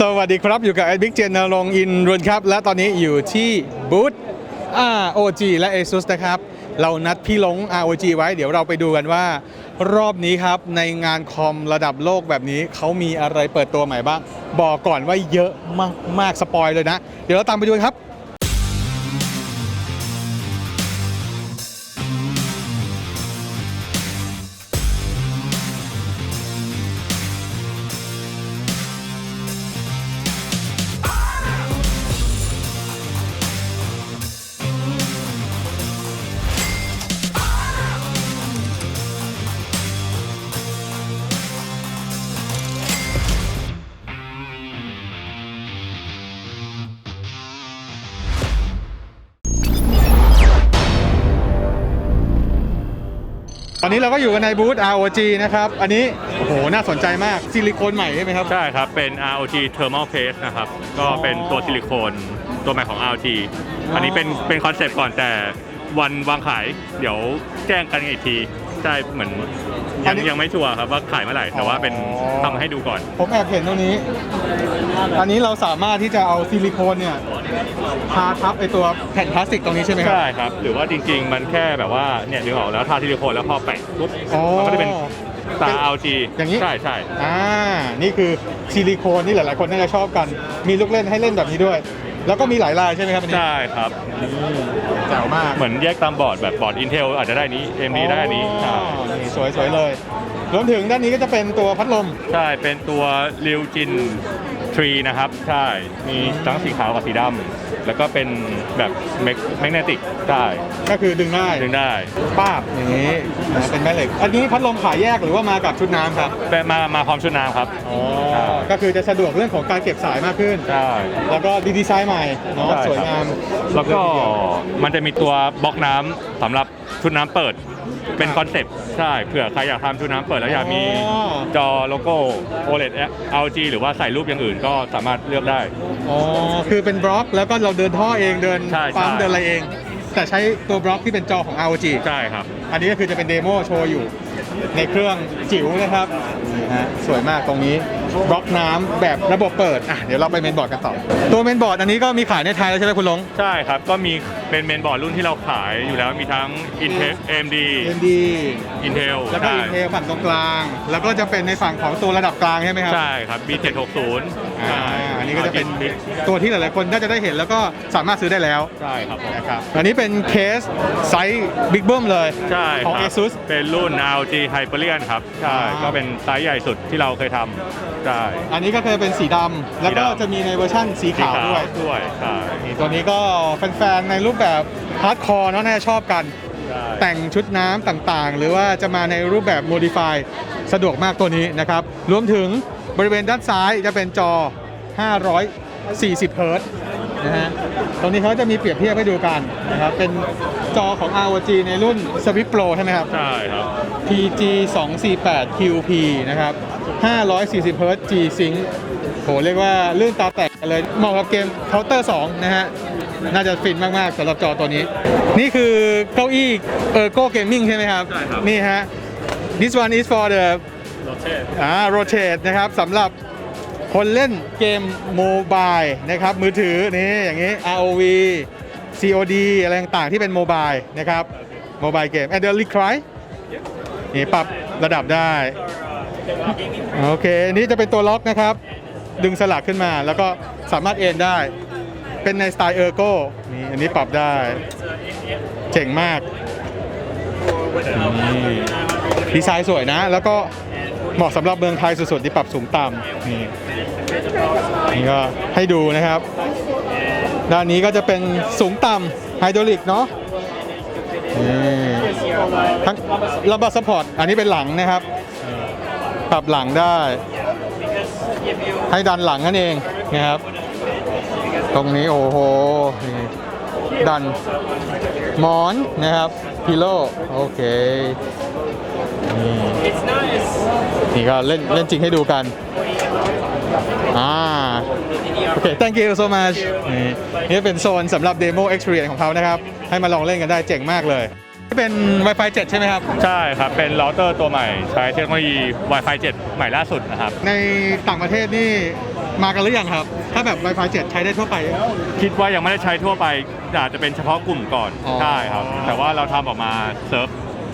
สวัสดีครับ อยู่กับแอ b i g เจนนรงอินรุนครับ และตอนนี้อยู่ที่บูธ ROG และ ASUS นะครับ เรานัดพี่ลง ROG ไว้เดี๋ยวเราไปดูกันว่า รอบนี้ครับ ในงานคอมระดับโลกแบบนี้ เขามีอะไรเปิดตัวใหม่บ้าง บอกก่อนว่าเยอะมากๆสปอยเลยนะ เดี๋ยวเราตามไปดูครับ นนี้เราก็อยู่กันในบูธ ROG นะครับ อันนี้ โอ้โห น่าสนใจมาก ซิลิโคนใหม่ใช่ไหมครับ ใช่ครับ เป็น ROG Thermal Paste นะครับ ก็เป็นตัวซิลิโคนตัวใหม่ของ ROG อันนี้เป็นเป็นคอนเซปต์ก่อนแต่วันวางขาย เดี๋ยวแจ้งกันอีกที ใช่ เหมือน ยันงนี้ยังไม่ชัวร์ครับว่าขายเมื่อไหร่แต่ว่าเป็นอ๋อ ทำให้ดูก่อน ผมแอบเห็นตรงนี้ อันนี้เราสามารถที่จะเอาซิลิโคนเนี่ยทาทับไอตัวแผ่นพลาสติกตรงนี้ใช่ไหมครับ ใช่ครับ หรือว่าจริง ๆ มันแค่แบบว่าเนี่ยดึงออกแล้วทาซิลิโคนแล้วพอแปะปุ๊บอ๋อมันก็จะเป็นตา ROG อย่างนี้ ใช่ใช่อ่า นี่คือซิลิโคนที่หลายๆ คนน่าจะชอบกัน มีลูกเล่นให้เล่นแบบนี้ด้วย แล้วก็มีหลายลายใช่ไหมครับอันนี้ใช่ครับนี่แจ๋วมากเหมือนแยกตามบอร์ดแบบบอร์ด Intel อาจจะได้นี้ AMD ได้อันนี้ใช่อ๋อนี่สวยๆเลย รวมถึงด้านนี้ก็จะเป็นตัวพัดลม ใช่เป็นตัวริวจิน ทรีนะครับ ใช่ มีทั้งสีขาวกับสีดำแล้วก็เป็นแบบแมกเนติกได้ก็คือดึงได้ดึงได้ป้าบอย่างนี้นะเป็นแม่เหล็ก อันนี้พัดลมขายแยกหรือว่ามากับชุดน้ำครับแต่มามาพร้อมชุดน้ำครับอ๋อก็คือจะสะดวกเรื่องของการเก็บสายมากขึ้นใช่แล้วก็ดีไซน์ใหม่เนาะใช่ครับสวยงามแล้วก็มันจะมีตัวบล็อกน้ำสำหรับ ชุดน้ำเปิด เป็นคอนเซปต์ใช่เผื่อใครอยากทำชุดน้ำเปิดแล้วอยากมีจอโลโก้ OLED LG หรือว่าใส่รูปอย่างอื่นก็สามารถเลือกได้ อ๋อ คือเป็นบล็อกแล้วก็เราเดินท่อเองเดินใช่ปั๊มใช่เดินอะไรเอง แต่ใช้ตัวบล็อกที่เป็นจอของ ROG ใช่ครับ อันนี้ก็คือจะเป็นเดโมโชว์อยู่ในเครื่องจิ๋วนะครับนี่ฮะสวยมากตรงนี้บล็อกน้ำแบบระบบเปิดอะเดี๋ยวเราไปเมนบอร์ดกันต่อ ตัวเมนบอร์ดอันนี้ก็มีขายในไทยแล้วใช่ไหมคุณหลง ใช่ครับ ก็มีเป็นเมนบอร์ดรุ่นที่เราขายอยู่แล้วมีทั้ง Intel AMD AMD Intel แล้วก็ใช่ Intel ฝั่งตรงกลาง แล้วก็จะเป็นในฝั่งของตัวระดับกลางใช่ไหมครับใช่ครับ B760 อ่าใช่อันนี้ก็จะเป็นตัวที่หลายๆคนน่าจะได้เห็นแล้วก็สามารถซื้อได้แล้วใช่ครับผมนะครับอันนี้เป็นเคสไซส์บิ๊กเบิ้มเลย ใช่ของ ครับ ASUS เป็นรุ่น ROG Hyperion ครับ ใช่ อ่า ก็เป็นไซส์ใหญ่สุดที่เราเคยทำใช่อันนี้ก็เคยเป็นสีดำแล้วก็สีดำจะมีในเวอร์ชั่นสีขาวด้วย ด้วยใช่นี่ตัวนี้ก็แฟนๆ ในรูปแบบฮาร์ดคอร์เนาะน่าจะชอบกัน ใช่แต่งชุดน้ำต่างๆ หรือว่าจะมาในรูปแบบโมดิฟายสะดวกมากตัวนี้นะครับ รวมถึงบริเวณด้านซ้ายจะเป็นจอ 540 เฮิร์ตซ์นะฮะ ตรงนี้เขาจะมีเปรียบเทียบให้ดูกันนะครับ เป็นจอของ ROG ในรุ่น Swift Pro ใช่ไหมครับ ใช่ครับ PG 248 QP นะครับ540 Hz G Sync โหเรียกว่าลื่นตาแตกเลยเหมาะกับเกม Counter 2 นะฮะ น่าจะฟินมาก ๆสำหรับจอตัวนี้ นี่คือเก้าอี้ Ergo Gaming ใช่ไหมครับ ใช่ครับ นี่ฮะ this one is for the โรเชตอ่า rotate นะครับสำหรับ คนเล่นเกมโมบายนะครับมือถือนี่อย่างนี้ ROV COD อะไรต่างๆที่เป็นโมบายนะครับโมบายเกม and the recline นี่ปรับระดับได้ โอเคอันนี้จะเป็นตัวล็อกนะครับ ดึงสลักขึ้นมาแล้วก็สามารถเอ็นได้ เป็นในสไตล์เออร์โก้นี่อันนี้ปรับได้ เจ๋งมากนี่ดีไซน์สวยนะ แล้วก็ เหมาะสำหรับเมืองไทยสุดๆที่ปรับสูงต่ำนี่นี่ก็ให้ดูนะครับ ด้านนี้ก็จะเป็นสูงต่ำไฮดรอลิกเนาะนี่ทั้งระบบสปอร์ตอันนี้เป็นหลังนะครับ ปรับหลังได้ ให้ดันหลังนั่นเองนะครับ ตรงนี้โอ้โหดันหมอนนะครับ พิโลโอเคนี่นี่ก็เล่นเล่นจริงให้ดูกันอ่าโอเค thank you so much นี่นี่เป็นโซนสำหรับ demo experience ของเขานะครับ ให้มาลองเล่นกันได้เจ๋งมากเลยนี่เป็น Wi-Fi 7 ใช่ไหมครับ ใช่ครับ เป็นเราเตอร์ตัวใหม่ ใช้เทคโนโลยี Wi-Fi 7 ใหม่ล่าสุดนะครับ ในต่างประเทศนี่ มากันหรือยังครับ ถ้าแบบ Wi-Fi 7 ใช้ได้ทั่วไป คิดว่ายังไม่ได้ใช้ทั่วไปอาจจะเป็นเฉพาะกลุ่มก่อนอ๋อ ใช่ครับ แต่ว่าเราทำออกมาเซิร์ฟ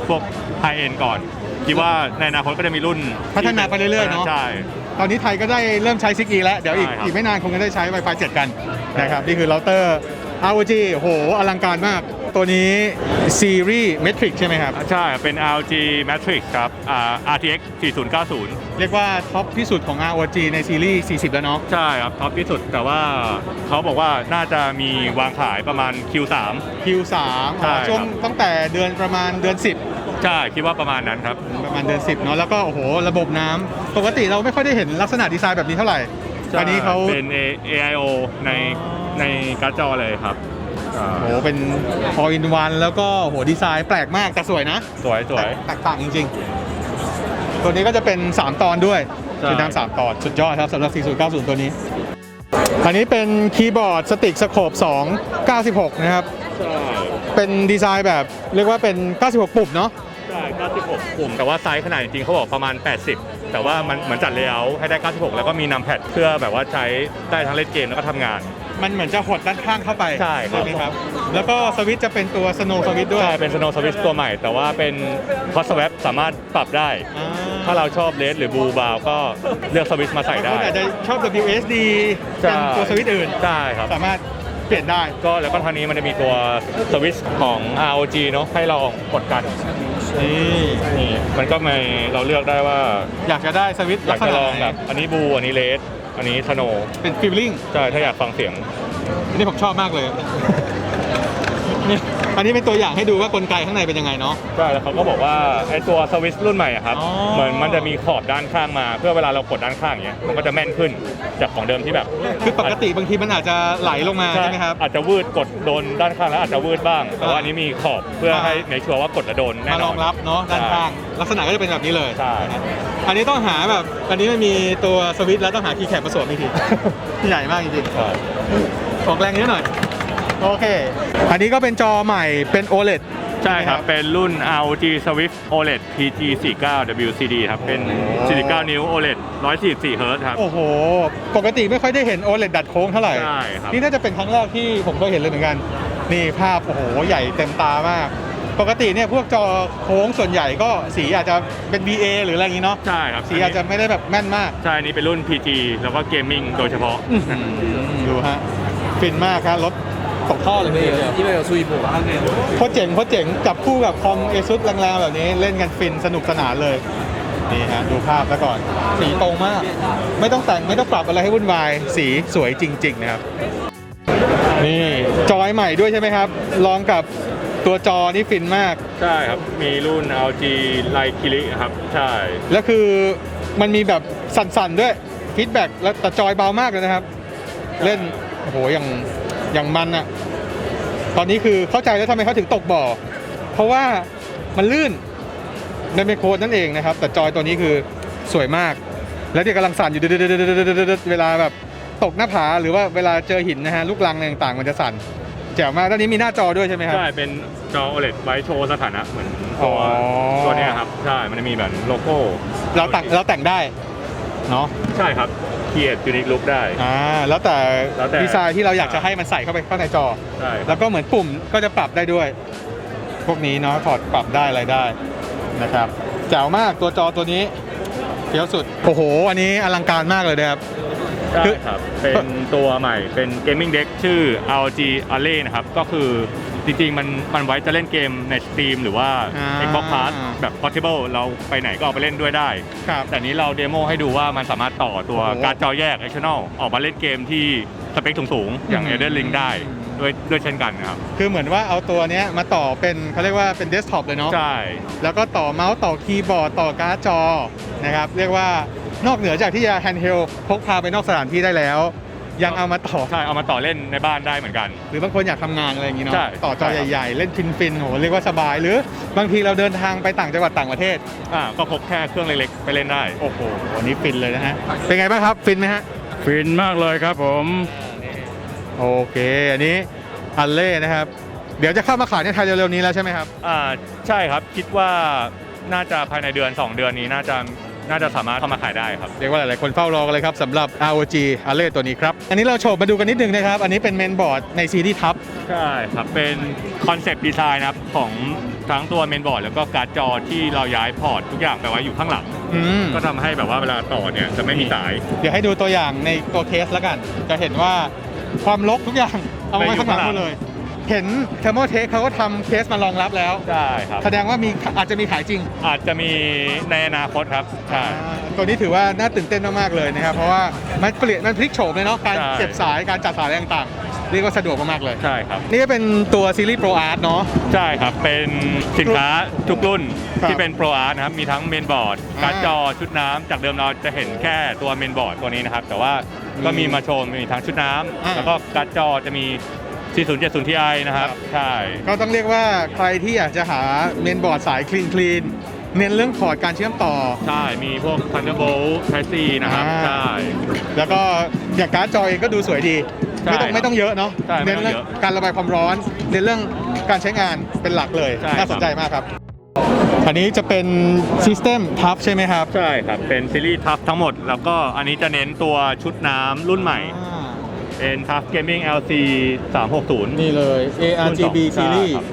พวกไฮเอ็นก่อน คิดว่าในอนาคตก็จะมีรุ่นพัฒนาไปเรื่อยๆเนาะใช่ ตอนนี้ไทยก็ได้เริ่มใช้ซิกอีแล้ว เดี๋ยวอีกใช่ครับ อีกไม่นานคงจะได้ใช้ Wi-Fi 7 กันนะครับ นี่คือเราเตอร์ ROG โหอลังการมาก ตัวนี้ซีรีส์ Metric ใช่ไหมครับ ใช่ เป็น LG Matrix ครับอ่า RTX 4090 เรียกว่าท็อปที่สุดของ ROG ในซีรีส์ 40 แล้วเนาะ ใช่ครับ ท็อปที่สุด แต่ว่าเขาบอกว่าน่าจะมีวางขายประมาณ Q3 Q3 ใช่ครับ ช่วงตั้งแต่เดือนประมาณเดือน 10 ใช่ คิดว่าประมาณนั้นครับ ประมาณเดือน 10 เนาะ แล้วก็โอ้โห ระบบน้ำ ปกติเราไม่ค่อยได้เห็นลักษณะดีไซน์แบบนี้เท่าไหร่ อันนี้เขา เป็น A- AIO ในในการ์ดจอเลยครับ อ่าโอ้โหเป็น all in one แล้วก็โอ้โหดีไซน์แปลกมากแต่สวยนะสวยสวยแตกต่างจริง ๆ ตัวนี้ก็จะเป็น 3 ตอนด้วยใช่ เป็นน้ำสามตอนสุดยอดครับสำหรับ 4090 ตัวนี้ อันนี้เป็นคีย์บอร์ดสติกสโคป2 96 นะครับ ใช่เป็นดีไซน์แบบเรียกว่าเป็น 96 ปุ่มเนาะ ใช่96กลุ่มแต่ว่าไซส์ขนาดจริงๆเขาบอกประมาณ 80 แต่ว่ามันเหมือนจัดเลเยอร์ให้ได้ 96 แล้วก็มีนัมแพดเพื่อแบบว่าใช้ได้ทั้งเล่นเกมแล้วก็ทำงาน มันเหมือนจะหดด้านข้างเข้าไปใช่ครับ ไหมครับ แล้วก็สวิตช์จะเป็นตัวสโนว์สวิตช์ด้วยใช่เป็น Snow Swiss ตัวใหม่ แต่ว่าเป็น Hot Swap สามารถปรับได้ อ่ถ้าเราชอบเลสหรือบูบาวก็เลือกสวิตช์มาใส่ได้บางคนอาจจะชอบ WSD ใช่เป็นตัวสวิตช์อื่นใช่ครับ สามารถเปลี่ยนได้ ก็แล้วก็ทางนี้มันจะมีตัวสวิตช์ของ ROG เนอะให้เรากดกัน นี่นี่มันก็มีเราเลือกได้ว่า อยากจะได้สวิตช์อยากจะลองไหนแบบอันนี้บูอันนี้เลสอันนี้สโนเป็นฟีลลิ่งใช่ถ้าอยากฟังเสียง อันนี้ผมชอบมากเลย นี่อันนี้เป็นตัวอย่างให้ดูว่ากลไกข้างในเป็นยังไงเนาะ ใช่แล้วเขาก็บอกว่าไอ้ตัวสวิตช์รุ่นใหม่อะครับ อ๋อ เหมือนมันจะมีขอบด้านข้างมา เพื่อเวลาเรากดด้านข้างอย่างเงี้ยมันก็จะแม่นขึ้นจากของเดิมที่แบบคือปกติบางทีมันอาจจะไหลลงมาใช่ไหมครับ อาจจะวืดกดโดนด้านข้างแล้วอาจจะวืดบ้าง แต่ว่าอันนี้มีขอบเพื่อให้ในชัวร์ว่ากดแล้วโดนแน่มานรออนงรับเนาะด้านข้างลักษณะก็จะเป็นแบบนี้เลยใช่อันนี้ต้องหาแบบอันนี้มันมีตัวสวิตช์แล้วต้องหาคีย์แคปผสมอีกที ใหญ่มากจริงใช่ๆออกแรงนิดหน่อย โอเค อันนี้ก็เป็นจอใหม่เป็น OLED ใช่ครับ เป็นรุ่น ROG Swift OLED PG 49 WCD ครับ เป็น 49 นิ้ว OLED 144 Hz ครับ โอ้โห ปกติไม่ค่อยได้เห็น OLED ดัดโค้งเท่าไหร่ ใช่ครับ นี่น่าจะเป็นครั้งแรกที่ผมเคยเห็นเลยเหมือนกัน นี่ภาพ โอ้โห ใหญ่เต็มตามาก ปกติเนี่ยพวกจอโค้งส่วนใหญ่ก็สีอาจจะเป็น BA หรืออะไรอย่างนี้เนาะ ใช่ครับสีอาจจะไม่ได้แบบแม่นมาก ใช่ อันนี้เป็นรุ่น PG แล้วก็เกมมิ่งโดยเฉพาะ ดูฮะ ฟินมากครับรถ ตกท่อเลยทีเดียว 因为有注意步伐。 โคตรเจ๋งโคตรเจ๋งจับคู่กับคอมเอซุสแรงๆแบบนี้เล่นกันฟินสนุกสนานเลย นี่ฮะ ดูภาพซะก่อน สีตรงมาก ไม่ต้องแต่งไม่ต้องปรับอะไรให้วุ่นวาย สีสวยจริง ๆ นะครับ นี่จอยใหม่ด้วยใช่ไหมครับ ลองกับตัวจอนี่ฟินมาก ใช่ครับ มีรุ่น LG Light Kili ครับ ใช่ แล้วคือมันมีแบบสั่นๆด้วยฟีดแบ็กแล้วแต่จอยเบามากเลยนะครับ เล่น โอ้โห อย่าง อย่างมันอะตอนนี้คือเข้าใจแล้วทำไมเขาถึงตกบ่อ เพราะว่ามันลื่นในเมโครนั่นเองนะครับ แต่จอยตัวนี้คือสวยมาก แล้วเดี๋ยวกำลังสั่นอยู่ดึดๆๆๆๆๆเวลาแบบตกหน้าผาหรือว่าเวลาเจอหินนะฮะลูกลังอะไรต่างๆ มันจะสั่นแจ๋วมากด้านนี้มีหน้าจอด้วยใช่ไหมครับ ใช่ เป็นจอ OLED ไว้โชว์สถานะเหมือนตัวอ๋อ ตัวเนี้ยครับ ใช่ มันจะมีแบบโลโก้เราแต่งเราแต่งได้เนาะ ใช่ครับ Create Unique Look ได้ อ่าแล้วแต่แล้วแต่ดีไซน์ที่เราอยากจะให้มันใส่เข้าไปข้างในจอ ใช่แล้วก็เหมือนปุ่มก็จะปรับได้ด้วย พวกนี้เนาะถอดปรับได้อะไรได้นะครับแจ๋วมากตัวจอตัวนี้เฟี้ยวสุดโอ้โห อันนี้อลังการมากเลยนะครับ ใช่คือ ครับ เป็นตัวใหม่เป็น Gaming Deck ชื่อ ROG Alley นะครับ ก็คือ จริงๆ มันมันไว้จะเล่นเกมใน Steam หรือว่า อ่า Xbox Pass แบบ Portable เราไปไหนก็เอาไปเล่นด้วยได้ ครับ แต่นี้เราเดโมให้ดูว่ามันสามารถต่อตัวโอ้โหการ์ดจอแยก external ออกมาเล่นเกมที่สเปคสูงๆ อย่าง อืม Elden Ring ได้ด้วยด้วยเช่นกันนะครับ คือเหมือนว่าเอาตัวเนี้ยมาต่อเป็นเขาเรียกว่าเป็นเดสก์ท็อปเลยเนาะ ใช่ แล้วก็ต่อเมาส์ต่อคีย์บอร์ด ต่อการ์ดจอนะครับ เรียกว่านอกเหนือจากที่จะแฮนด์เฮลพกพาไปนอกสถานที่ได้แล้ว ยังเอามาต่อ ใช่เอามาต่อเล่นในบ้านได้เหมือนกัน หรือบางคนอยากทำงานอะไรอย่างงี้เนาะใช่ต่อจอใช่ครับ ใหญ่ ๆ เล่นฟินๆโหเรียกว่าสบาย หรือบางทีเราเดินทางไปต่างจังหวัดต่างประเทศ อ่าก็พกแค่เครื่องเล็กๆ ไปเล่นได้ โอ้โหวันนี้ฟินเลยนะฮะ เป็นไงบ้างครับฟินไหมฮะ ฟินมากเลยครับผม โอเค อันนี้อัลเล่นะครับ เดี๋ยวจะเข้ามาขายในไทยเร็วๆนี้แล้วใช่ไหมครับ อ่าใช่ครับคิดว่าน่าจะภายในเดือน 2 เดือนนี้น่าจะ น่าจะสามารถเข้ามาขายได้ครับ เรียกว่าหลายๆคนเฝ้ารอกันเลยครับสำหรับ ROG a l e ตัวนี้ครับ อันนี้เราโฉบมาดูกันนิดนึงนะครับ อันนี้เป็นเมนบอร์ดในซีรีส์ทับใช่ครับ เป็นคอนเซปต์ดีไซน์นะครับของทั้งตัวเมนบอร์ดแล้วก็การ์ดจอที่เราย้ายพอร์ตทุกอย่างไปไว้อยู่ข้างหลัง อืม ก็ทำให้แบบว่าเวลาต่อเนี่ยจะไม่มีสาย เดี๋ยวให้ดูตัวอย่างในตัวเคสแล้วกัน จะเห็นว่าความลกทุกอย่างเอาไว้ข้างหลังหมดเลย เห็นเทอร์โมเทคเขาก็ทำเคสมารองรับแล้ว ใช่ครับ แสดงว่ามีอาจจะมีขายจริงอาจจะมีในอนาคตครับ ใช่ อ่าตัวนี้ถือว่าน่าตื่นเต้นมากๆเลยนะครับ เพราะว่ามันเปลี่ยนมันพลิกโฉมเลยเนาะการใช่ เก็บสายการจัดสายอะไรต่างๆเรียกว่าสะดวกมากๆเลย ใช่ครับ นี่ก็เป็นตัวซีรีส์ Pro Art เนาะ ใช่ครับ เป็นสินค้าทุกรุ่นครับที่เป็นโปรอาร์ตนะครับ มีทั้งเมนบอร์ด อ่าการ์ดจอชุดน้ำ จากเดิมเราจะเห็นแค่ตัวเมนบอร์ดตัวนี้นะครับ แต่ว่าก็มีมาโชว์มีทั้งชุดน้ำ อ่า แล้วก็การ์ดจอจะมี 4070 Ti นะครับ ใช่ ก็ต้องเรียกว่าใครที่อยากจะหาเมนบอร์ดสายคลีนคลีนเน้นเรื่องพอร์ตการเชื่อมต่อ ใช่ มีพวก Thunderbolt Type C นะครับ อ่า ใช่ แล้วก็อย่างการ์ดจอเองก็ดูสวยดี ใช่ไม่ต้องไม่ต้องเยอะเนาะใช่ไม่เน้นต้องเรื่องเยอะการระบายความร้อน เน้นเรื่องการใช้งานเป็นหลักเลย ใช่น่าสนใจมากครับ อันนี้จะเป็นซิสเต็มทับใช่ไหมครับ ใช่ครับ เป็นซีรีส์ทัฟทั้งหมด แล้วก็อันนี้จะเน้นตัวชุดน้ำรุ่นใหม่ อ่า เป็นทัฟ Gaming LC 360 นี่เลย ARGB รุ่นสอง Series ใช่ครับ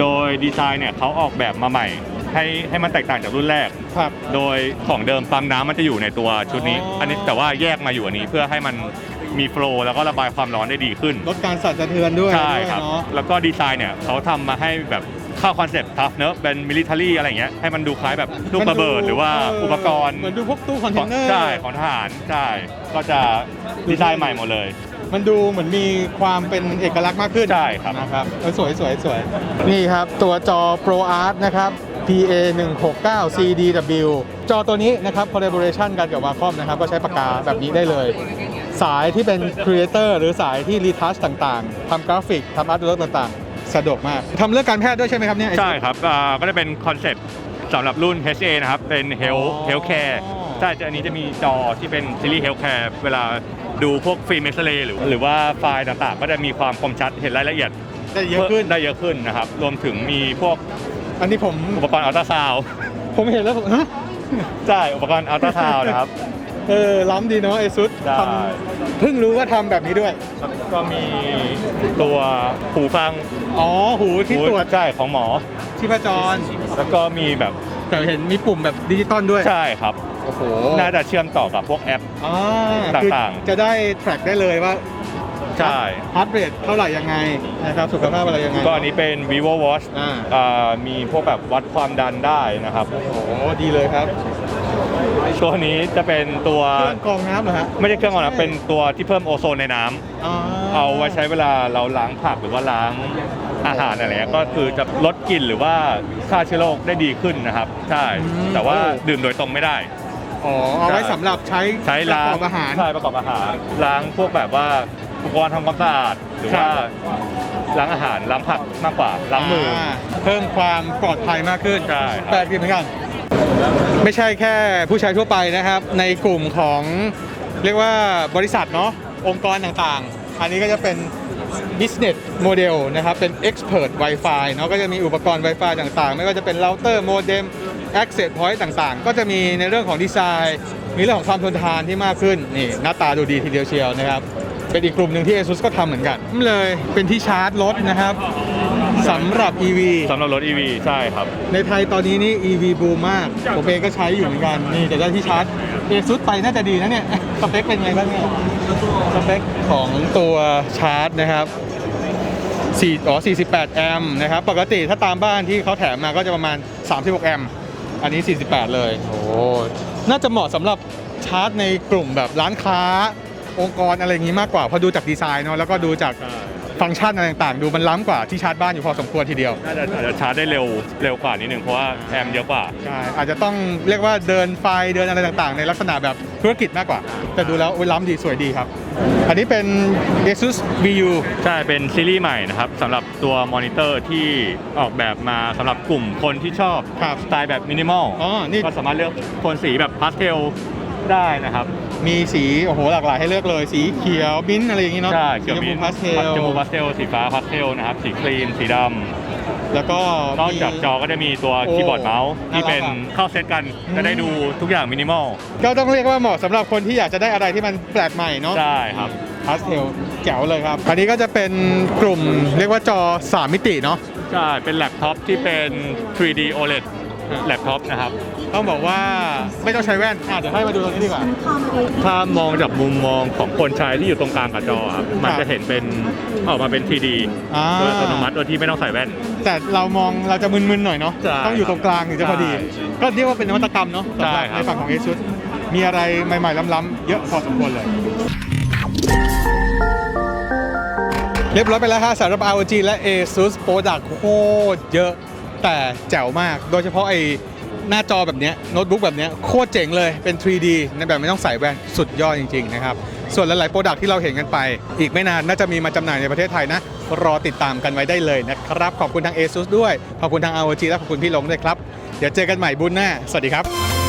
โดยดีไซน์เนี่ยเขาออกแบบมาใหม่ ให้ให้มันแตกต่างจากรุ่นแรก ครับ โดยของเดิมปั๊มน้ำมันจะอยู่ในตัวชุดนี้ อ๋ออั อันนี้แต่ว่าแยกมาอยู่อันนี้เพื่อให้มันมีโฟลว์แล้วก็ระบายความร้อนได้ดีขึ้น ลดการสั่นสะเทือนด้วยใช่ด้วยครับเนาะ แล้วก็ดีไซน์เนี่ยเขาทำมาให้แบบเข้าคอนเซ็ปต์ทัฟเนอะเป็นมิลิเทอรี่อะไรอย่างเงี้ยให้มันดูคล้ายแบบลูกระเบิดหรือว่าอุปกรณ์เหมือนดูพวกตู้คอนเทขอนงเนอร์ ใช่ของทหารใช่ก็จะดีไซน์ใหม่หมดเลย มันดูเหมือนมีความเป็นเอกลักษณ์มากขึ้นใช่ครับนะครับเออสวยสวยสวยนี่ครับ ตัวจอ Pro Art นะครับ PA 169 CDW จอตัวนี้นะครับ collaboration กันกับ Wacom นะครับ ก็ใช้ปากกาแบบนี้ได้เลย สายที่เป็น Creator หรือสายที่ retouch ต่างๆทำกราฟิกทำอาร์ตเวิร์กต่างๆ สะดวกมากทำเรื่องการแพทย์ด้วยใช่ไหมครับเนี่ยใช่ครับอ่าก็จะเป็นคอนเซ็ปต์สำหรับรุ่น HA นะครับ เป็น Health อ๋อ Healthcare ใช่จะอันนี้จะมีจอที่เป็นซีรีส์ Healthcare เวลา ดูพวกฟิล์มเอ็กซเรย์หรือหรือว่าไฟล์ต่างๆ ก็จะมีความคมชัดเห็นรายละเอียดได้เยอะขึ้น ได้เยอะขึ้นนะครับ รวมถึงมีพวกอันนี้ผมอุปกรณ์อัลตราซาวผมเห็นแล้วผมฮะใช่อุปกรณ์อัลตราซาวนะครับ เออล้ำดีเนาะไอซุดได้ทำเพิ่งรู้ว่าทำแบบนี้ด้วย ก็มีตัวหูฟังอ๋อหูที่ตรวจใช่ของหมอ ชีพจร แล้วก็มีแบบแต่เห็นมีปุ่มแบบดิจิตอลด้วย ใช่ครับโอ้โหน่าจะเชื่อมต่อกับพวกแอป อ่าต่างๆคือจะได้ track ได้เลยว่าใช่ ฮาร์ดเรทเท่าไหร่ยังไงนะครับสุขภาพอะไรยังไง ก็อันนี้เป็น vivo watch อ่า อ่ามีพวกแบบวัดความดันได้นะครับ โอ้โหดีเลยครับตัวนี้จะเป็นตัวเครื่องกรองน้ำเหรอฮะไม่ใช่เครื่องกรองน้ำเป็นตัวที่เพิ่มโอโซนในน้ำอ๋อเอาไว้ใช้เวลาเราล้างผักหรือว่าล้างอาหารอะไรเงี้ยก็คือจะลดกลิ่นหรือว่าฆ่าเชื้อโรคได้ดีขึ้นนะครับ ใช่ แต่ว่าดื่มโดยตรงไม่ได้ อ๋อเอาไว้สำหรับใช้ใช้ล้างประกอบอาหาร ใช่ประกอบอาหาร ล้างพวกแบบว่าอุปกรณ์ทำความสะอาดหรือว่าล้างอาหารล้างผักมากกว่าล้างมืออ เพิ่มความปลอดภัยมากขึ้นใช่ครับ แปลกดีเหมือนกัน ไม่ใช่แค่ผู้ใช้ทั่วไปนะครับ ในกลุ่มของเรียกว่าบริษัทเนาะองค์กรต่างๆ อันนี้ก็จะเป็น business model นะครับ เป็น expert Wi-Fi เนาะก็จะมีอุปกรณ์ Wi-Fi ต่างๆ ไม่ว่าจะเป็น router modem access point ต่างๆ ก็จะมีในเรื่องของดีไซน์ มีเรื่องของความทนทานที่มากขึ้นนี่หน้าตาดูดีทีเดียวเชียวนะครับเป็นอีกกลุ่มหนึ่งที่ ASUS ก็ทำเหมือนกันเลยเป็นที่ชาร์จรถนะครับสำหรับ EV สำหรับรถ EV ใช่ครับ ในไทยตอนนี้นี่ EV บูมมาก ผมเองก็ใช้อยู่เหมือนกัน นี่จะได้ที่ชาร์จเอซุดไปน่าจะดีนะเนี่ย สเปคเป็นไงบ้างเนี่ย สเปคของตัวชาร์จนะครับ4อ๋อ48 แอมป์นะครับ ปกติถ้าตามบ้านที่เขาแถมมาก็จะประมาณ 36 แอมป์ อันนี้ 48 เลย โอ้โหน่าจะเหมาะสำหรับชาร์จในกลุ่มแบบร้านค้า องค์กรอะไรอย่างนี้มากกว่าเพราะดูจากดีไซน์เนาะแล้วก็ดูจาก ฟังก์ชันอะไรต่างๆ ดูมันล้ำกว่าที่ชาร์จบ้านอยู่พอสมควรทีเดียว น่าจะอาจจะชาร์จได้เร็วเร็วกว่านิดนึงเพราะว่าแอมป์เยอะกว่า ใช่อาจจะต้องเรียกว่าเดินไฟเดินอะไรต่างๆ ในลักษณะแบบธุรกิจมากกว่า แต่ดูแล้วโอ้ยล้ำดีสวยดีครับ อันนี้เป็น ASUS VU ใช่เป็นซีรีส์ใหม่นะครับสำหรับตัวมอนิเตอร์ที่ออกแบบมาสำหรับกลุ่มคนที่ชอบครับสไตล์แบบมินิมอลอ๋อนี่ ก็สามารถเลือกโทนสีแบบพาสเทลได้นะครับ มีสีโอ้โหหลากหลายให้เลือกเลย สีเขียวมิ้นท์อะไรอย่างงี้เนาะใช่เขียวสีชมิ้มนพูพาสเทลจมูกพาสเทลสีฟ้าพาสเทลนะครับสีครีมสีดแล้วก็นอกจากจอก็จะมีตัวโอ้คีย์บอร์ดเมาส์ที่เป็นน่ารักอะเข้าเซตกันอืมจะได้ดูทุกอย่างมินิมอลก็ต้องเรียกว่าเหมาะสำหรับคนที่อยากจะได้อะไรที่มันแปลกใหม่เนาะใช่ครับพาสเทลแจ๋วเลยครับ อันนี้ก็จะเป็นกลุ่มเรียกว่าจอ 3 มิติเนาะใช่เป็นแล็ปท็อปที่เป็น 3D OLED แล็ปท็อปนะครับ ต้องบอกว่าไม่ต้องใช้แว่นอะเดี๋ยวให้มาดูตรงนี้ดีกว่า ถ้ามองจากมุมมองของคนใช้ที่อยู่ตรงกลางกับจอครับมันจะเห็นเป็นออกมาเป็น 3D อ่า โดยอัตโนมัติโดยที่ไม่ต้องใส่แว่น แต่เรามองเราจะมึนๆหน่อยเนาะใช่ต้องอยู่ตรงกลางถึงจะพอดี ใช่ก็เรียกว่าเป็นนวัตกรรมเนาะสำหรับใช่ครับ ในฝั่งของ ASUS มีอะไรใหม่ๆล้ำๆเยอะพอสมควรเลย เรียบร้อยไปแล้วฮะสำหรับ ROG และ ASUS Product โคตรเยอะแต่แจ๋วมาก โดยเฉพาะไอ้ หน้าจอแบบนี้โน้ตบุ๊กแบบนี้โคตรเจ๋งเลยเป็น 3D ในแบบไม่ต้องใส่แว่นสุดยอดจริงๆนะครับ ส่วนหลายๆโปรดักที่เราเห็นกันไป อีกไม่นานน่าจะมีมาจำหน่ายในประเทศไทยนะ รอติดตามกันไว้ได้เลยนะครับ ขอบคุณทาง ASUS ด้วย ขอบคุณทาง ROG และขอบคุณพี่ลงด้วยครับ เดี๋ยวเจอกันใหม่บุญหน้า สวัสดีครับ